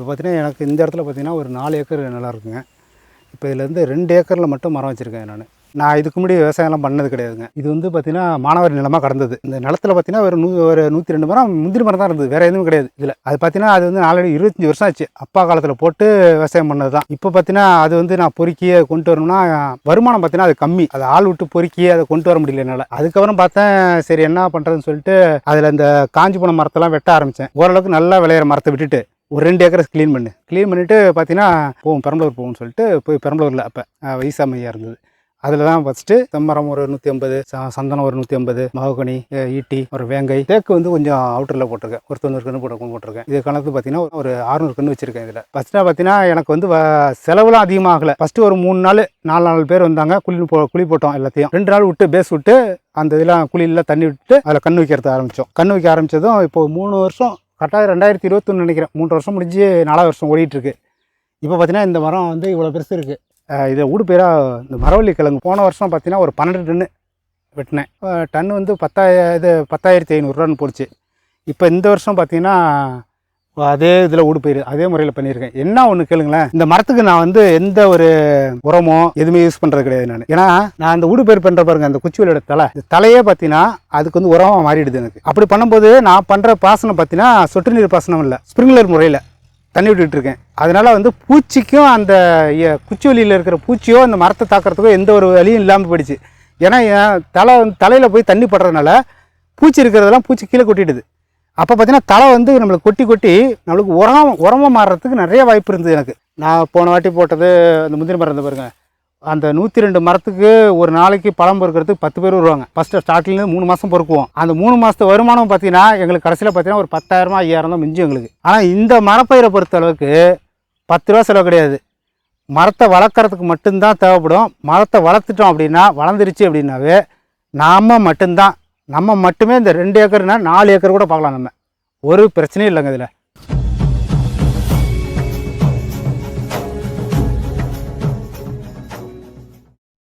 இப்போ பார்த்தீங்கன்னா எனக்கு இந்த இடத்துல பார்த்தீங்கன்னா ஒரு நாலு ஏக்கர் நிலம் இருக்குங்க இப்போ இதுலேருந்து ரெண்டு ஏக்கரில் மட்டும் மரம் வச்சுருக்கேன் நான். நான் இதுக்கு முன்னாடி விவசாயம்லாம் பண்ணது கிடையாதுங்க. இது வந்து பார்த்தீங்கன்னா மாணவர் நிலமாக கடந்தது. இந்த நிலத்துல பார்த்தீங்கன்னா ஒரு நூ ஒரு நூற்றி ரெண்டு மரம் முந்திரி மரம் தான் இருந்தது. வேறு எதுவும் கிடையாது இதில். அது பார்த்தீங்கன்னா அது வந்து நாலடி இருபத்தஞ்சி வருஷம் ஆச்சு. அப்பா காலத்தில் போட்டு விவசாயம் பண்ணது தான். இப்போ பார்த்தீங்கன்னா அது வந்து நான் பொறுக்கி அதை கொண்டு வரணும்னா வருமானம் பார்த்தீங்கன்னா அது கம்மி. அதை ஆள் விட்டு பொறுக்கி அதை கொண்டு வர முடியல என்னால். அதுக்கப்புறம் பார்த்தேன் சரி என்ன பண்ணுறதுன்னு சொல்லிட்டு அதில் இந்த காஞ்சி போன மரத்தெல்லாம் வெட்ட ஆரம்பித்தேன் ஓரளவுக்கு நல்லா விளையிற மரத்தை விட்டுட்டு ஒரு ரெண்டு ஏக்கரை க்ளீன் பண்ணு. க்ளீன் பண்ணிவிட்டு பார்த்தீங்கன்னா போவோம் பெரம்பலூர் போகும்னு சொல்லிட்டு போய் பெரம்பலூரில் அப்போ வயசாமையாக இருந்தது. அதில் தான் ஃபஸ்ட்டு செம்மரம் ஒரு நூற்றி ஐம்பது சந்தனம் ஒரு நூற்றி ஐம்பது மகோகனி ஈட்டி ஒரு வேங்கை. தேக்கு வந்து கொஞ்சம் அவுட்டரில் போட்டிருக்கேன். ஒரு தொண்ணூறு கன்று போட்டு போட்டிருக்கேன். இது கணக்கு பார்த்தீங்கன்னா ஒரு அறுநூறு கன்று வச்சிருக்கேன் இதில். ஃபஸ்ட்டாக பார்த்தீங்கன்னா எனக்கு வந்து வ- செலவுலாம் அதிகமாகலை. ஃபஸ்ட்டு ஒரு மூணு நாள் நாலு நாலு பேர் வந்தாங்க. குழி போ குழி போட்டோம் எல்லாத்தையும். ரெண்டு நாள் விட்டு பேஸ் விட்டு அந்த இதெல்லாம் குழியில தண்ணி விட்டு அதில் கன்று வைக்கிறது ஆரம்பித்தோம் கன்று வைக்க ஆரம்பித்ததும் இப்போ மூணு வருஷம் கரெக்டாக ரெண்டாயிரத்தி இருபத்தொன்று நினைக்கிறேன். மூன்று வருஷம் முடிஞ்சு நாலாவது வருஷம் ஓடிட்டுருக்கு. இப்போ பார்த்தீங்கன்னா இந்த மரம் வந்து இவ்வளோ பெருசு இருக்குது இது ஊடு பேராக இந்த மரவள்ளி கிழங்கு போன வருஷம் பார்த்தீங்கன்னா ஒரு பன்னெண்டு டன்னு வெட்டினேன். அஹ் டன் வந்து பத்தாய இது பத்தாயிரத்தி ஐநூறுரூவான்னு போடுச்சு இப்போ இந்த வருஷம் பார்த்தீங்கன்னா அதே இதில் ஊடு பயிர் அதே முறையில் பண்ணியிருக்கேன். என்ன ஒன்று கேளுங்களேன் இந்த மரத்துக்கு நான் வந்து எந்த ஒரு உரமோ எதுவுமே யூஸ் பண்ணுறது கிடையாது நான். ஏன்னா நான் அந்த ஊடு பயிர் பண்ணுற பாருங்க அந்த குச்சிவெளியோட தலை. இந்த தலையே பார்த்தீங்கன்னா அதுக்கு வந்து உரமாக மாறிடுது எனக்கு. அப்படி பண்ணும்போது நான் பண்ணுற பாசனம் பார்த்தீங்கன்னா சொட்டு நீர் பாசனம் இல்லை ஸ்ப்ரிங்லர் முறையில் தண்ணி விட்டுட்டு இருக்கேன். அதனால வந்து பூச்சிக்கும் அந்த எ- இருக்கிற பூச்சியோ அந்த மரத்தை தாக்கிறதுக்கோ எந்த ஒரு வழியும் இல்லாமல் போயிடுச்சு. ஏன்னா என் தலை வந்து தலையில் போய் தண்ணி படுறதுனால பூச்சி இருக்கிறதெல்லாம் பூச்சி கீழே கொட்டிடுது. அப்போ பார்த்தீங்கன்னா தலை வந்து நம்மளுக்கு கொட்டி கொட்டி நம்மளுக்கு உரம் உரமாக மாறுறதுக்கு நிறைய வாய்ப்பு இருந்தது எனக்கு. நான் போன வாட்டி போட்டது அந்த முந்திரி மரம் இருந்த பாருங்க. அந்த நூற்றி ரெண்டு மரத்துக்கு ஒரு நாளைக்கு பழம் பொறுக்கிறதுக்கு பத்து பேர் வருவாங்க. ஃபஸ்ட்டு ஸ்டார்டிங்லேருந்து மூணு மாதம் பொறுக்குவோம். அந்த மூணு மாதத்து வருமானம் பார்த்தீங்கன்னா எங்களுக்கு கடைசியில் பார்த்தீங்கன்னா ஒரு பத்தாயிரமா ஐயாயிரம் தான் மிஞ்சும் எங்களுக்கு. ஆனால் இந்த மரப்பயிரை பொறுத்த அளவுக்கு பத்து ரூபா செலவு கிடையாது. மரத்தை வளர்க்குறதுக்கு மட்டும்தான் தேவைப்படும். மரத்தை வளர்த்துட்டோம் அப்படின்னா வளர்ந்துருச்சு அப்படின்னாவே நாம் மட்டும்தான் நம்ம மட்டுமே இந்த ரெண்டு ஏக்கர்னா நாலு ஏக்கர் கூட பார்க்கலாம் நம்ம. ஒரு பிரச்சனையும் இல்லைங்க இதில்.